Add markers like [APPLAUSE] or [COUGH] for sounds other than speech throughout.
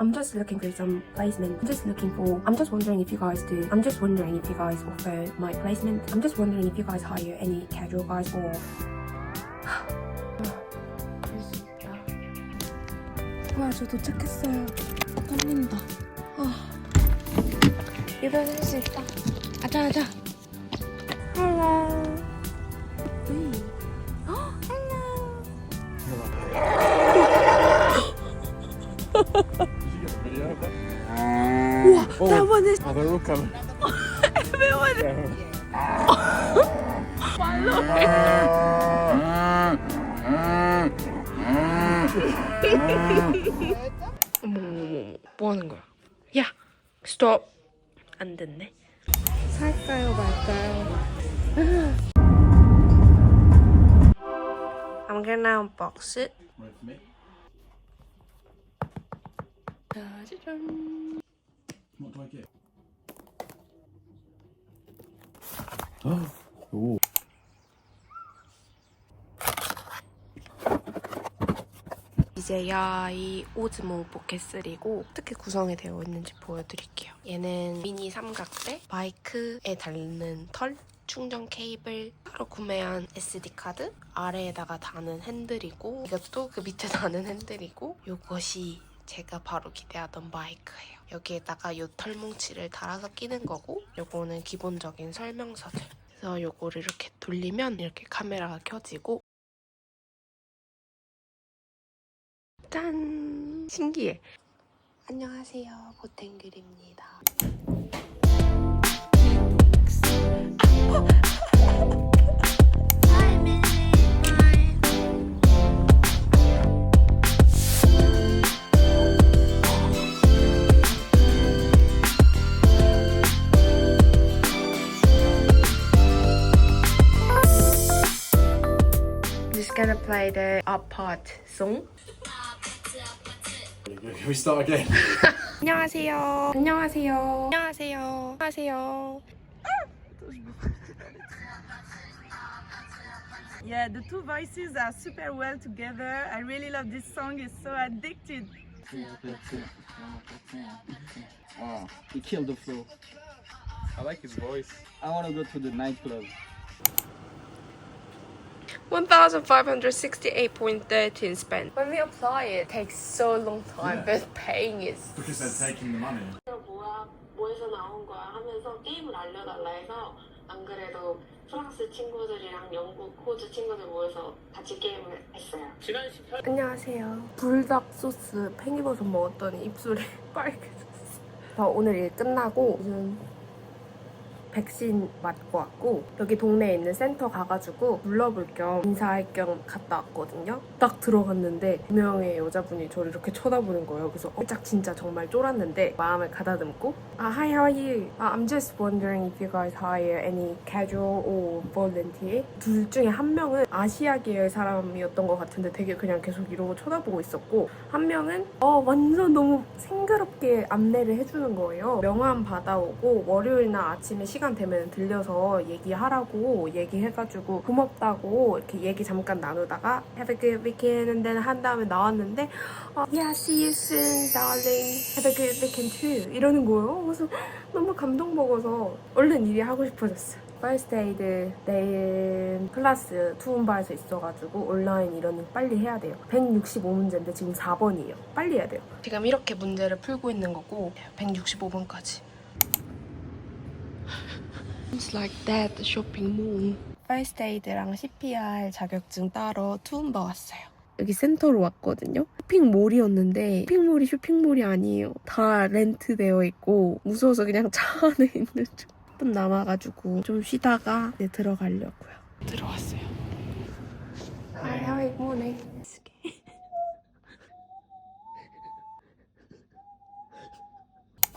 I'm just looking for some placement. I'm just looking for. I'm just wondering if you guys do. I'm just wondering if you guys offer my placement. I'm just wondering if you guys hire any casual guys or. 와, 저 도착했어요. 떨린다. 아. 일어설 수 있다. 아자, 아자. 헬로. 음. 어, 헬로. 우와, 나 원해. Ah, they're all coming. 어머머머 뭐 하는 거야? 야 스톱 안 됐네 살까요 말까요 I'm gonna unbox it Wait for me. 짜자잔 What do I get? Oh. Ooh. 이제야 이 오즈모 포켓 3고 어떻게 구성이 되어 있는지 보여드릴게요. 얘는 미니 삼각대, 마이크에 달는 털, 충전 케이블, 따로 구매한 SD 카드, 아래에다가 다는 핸들이고 이것도 그 밑에 다는 핸들이고 이것이 제가 바로 기대하던 마이크예요. 여기에다가 요 털뭉치를 달아서 끼는 거고 요거는 기본적인 설명서들. 그래서 요거를 이렇게 돌리면 이렇게 카메라가 켜지고 짠! 신기해. 안녕하세요. gonna play the up part song. Can we start again? 안녕하세요. 안녕하세요. 안녕하세요. 안녕하세요. Yeah, the two voices are super well together. I really love this song. It's so addicted. Wow, he killed the flow. I like his voice. I want to go to the nightclub. 1,568.13 spent. When we apply it, it takes so long time, Yeah. but paying is Because they're taking the money. 뭐야 뭐에서 나온 거야 하면서 게임을 알려달라 해서 안 그래도 프랑스 친구들이랑 영국 호주 친구들 모여서 같이 게임을 했어요. 안녕하세요. 불닭 소스 팽이 버섯 먹었더니 입술이 [LAUGHS] 빨개졌어. 저 오늘 일 끝나고 무슨 백신 맞고 왔고 여기 동네에 있는 센터 가가지고 불러볼 겸 인사할 겸 갔다 왔거든요. 딱 들어갔는데 두 명의 여자분이 저를 이렇게 쳐다보는 거예요. 그래서 살짝 진짜 정말 쫄았는데 마음을 가다듬고 아 hi how are you? 아, I'm just wondering if you guys hire any casual or volunteer. 둘 중에 한 명은 아시아 계열 사람이었던 것 같은데 되게 그냥 계속 이러고 쳐다보고 있었고 한 명은 어 완전 너무 생그럽게 안내를 해주는 거예요. 명함 받아오고 월요일 날 아침에 시간 되면 들려서 얘기하라고 얘기해가지고 고맙다고 이렇게 얘기 잠깐 나누다가 Have a good weekend and 한 다음에 나왔는데 어, Yeah, see you soon, darling. Have a good weekend too. 이러는 거예요. 그래서 너무 감동 먹어서 얼른 일이 하고 싶어졌어요. 에이드 내일 클래스 투움바에서 있어가지고 온라인 이러니 빨리 해야 돼요. 165문제인데 지금 4번이에요. 빨리 해야 돼요. 지금 이렇게 문제를 풀고 있는 거고 165번까지. It's like that shopping mall. 에이드랑 CPR 자격증 따러 투움바 왔어요. 여기 센터로 왔거든요. 쇼핑몰이었는데 쇼핑몰이 쇼핑몰이 아니에요. 다 렌트되어 있고 무서워서 그냥 차 안에 있는 중. 10분 남아가지고 좀 쉬다가 이제 들어가려고요. 들어왔어요. Hi, how are you? Morning. [LAUGHS]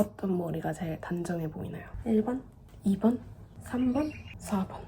어떤 머리가 제일 단정해 보이나요? 1번, 2번, 3번, 4번.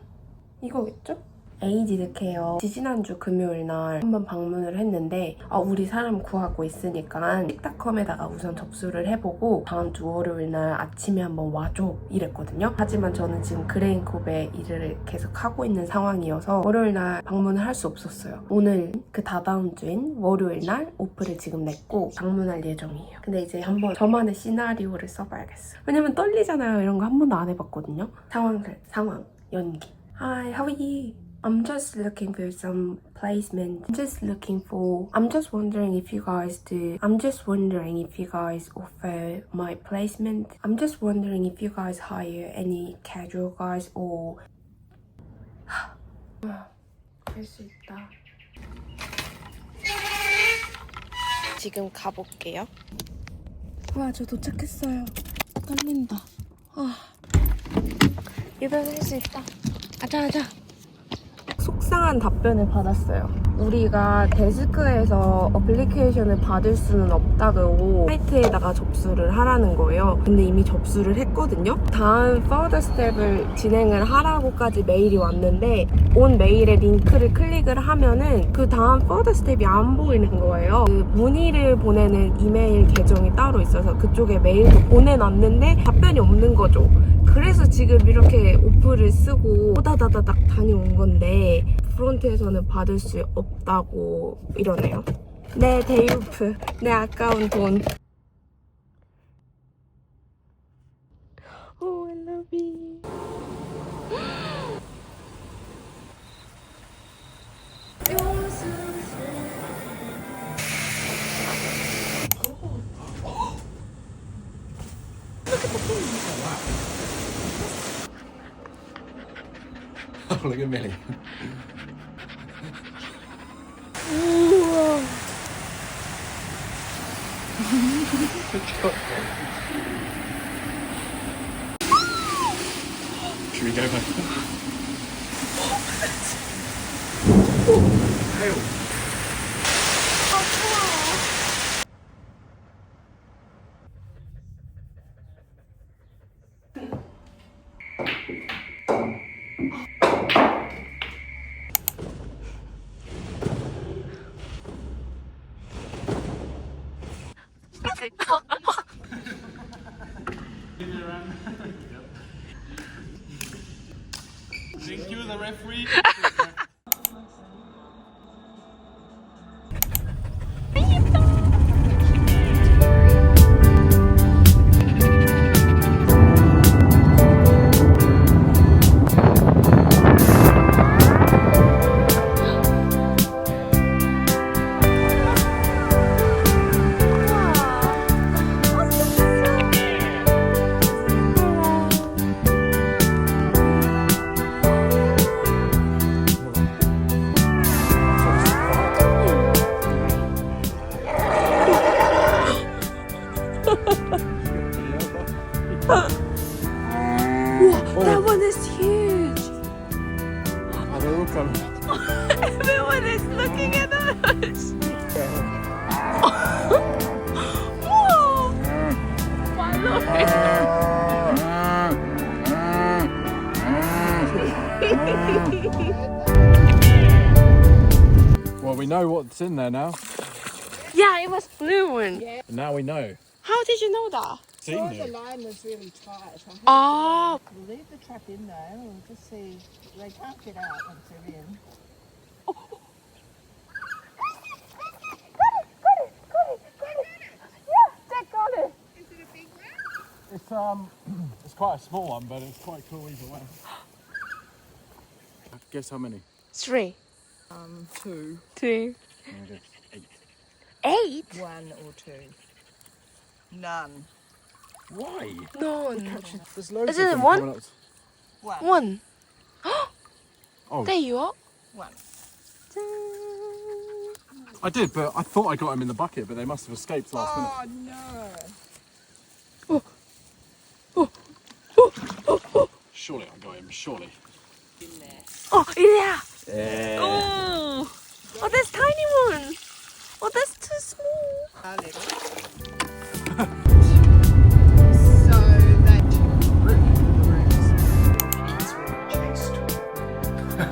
이거겠죠? 에이지드 케어 지지난주 금요일 날 한번 방문을 했는데 아, 우리 사람 구하고 있으니까 식탁컴에다가 우선 접수를 해보고 다음 주 월요일 날 아침에 한번 와줘 이랬거든요. 하지만 저는 지금 그레인콥에 일을 계속 하고 있는 상황이어서 월요일 날 방문을 할 수 없었어요. 오늘 그 다다음 주인 월요일 날 오프를 지금 냈고 방문할 예정이에요. 근데 이제 한번 저만의 시나리오를 써봐야겠어요. 왜냐면 떨리잖아요. 이런 거 한 번도 안 해봤거든요. 상황들, 상황, 연기. Hi, how are you? I'm just looking for some placement. I'm just looking for. I'm just wondering if you guys do. I'm just wondering if you guys offer my placement. I'm just wondering if you guys hire any casual guys or. [GASPS] 할 수 있다. 지금 가볼게요. 와, 저 도착했어요. 떨린다. 아, 일어날 수 있다. 아자 아자. 속상한 답변을 받았어요. 우리가 데스크에서 어플리케이션을 받을 수는 없다고 사이트에다가 접수를 하라는 거예요. 근데 이미 접수를 했거든요. 다음 further 스텝을 진행을 하라고까지 메일이 왔는데 온 메일에 링크를 클릭을 하면은 그 다음 further 스텝이 안 보이는 거예요. 그 문의를 보내는 이메일 계정이 따로 있어서 그쪽에 메일도 보내놨는데 답변이 없는 거죠. 그래서 지금 이렇게 오프를 쓰고 호다다다닥 다녀온 건데 프론트에서는 받을 수 없다고 이러네요. 내 데이오프, 내 아까운 돈. Oh, I love you. [LAUGHS] Look at Millie. Should we go back? Thank you, the referee. They're all coming. Everyone is looking at us. [LAUGHS] Well, we know what's in there now. Yeah, it was blue one. And now we know. How did you know that? Seen Oh, the line was really tight. I Oh, leave the trap in there and just see they can't get out once they're in. It's um, [CLEARS THROAT] it's quite a small one, but it's quite cool either way. Guess how many? three. Um, two, Two. Eight. Eight? one or two. None. Why? None. There's loads Isn't of it them one? coming up. One. One. Oh. There you are. One. I did, but I thought I got them in the bucket, but they must have escaped last minute. Oh no. Oh. Oh. Oh. Surely I got him. Surely. Oh, yeah. Yeah. Oh. Oh, that's tiny one. Oh, that's too small. Our level.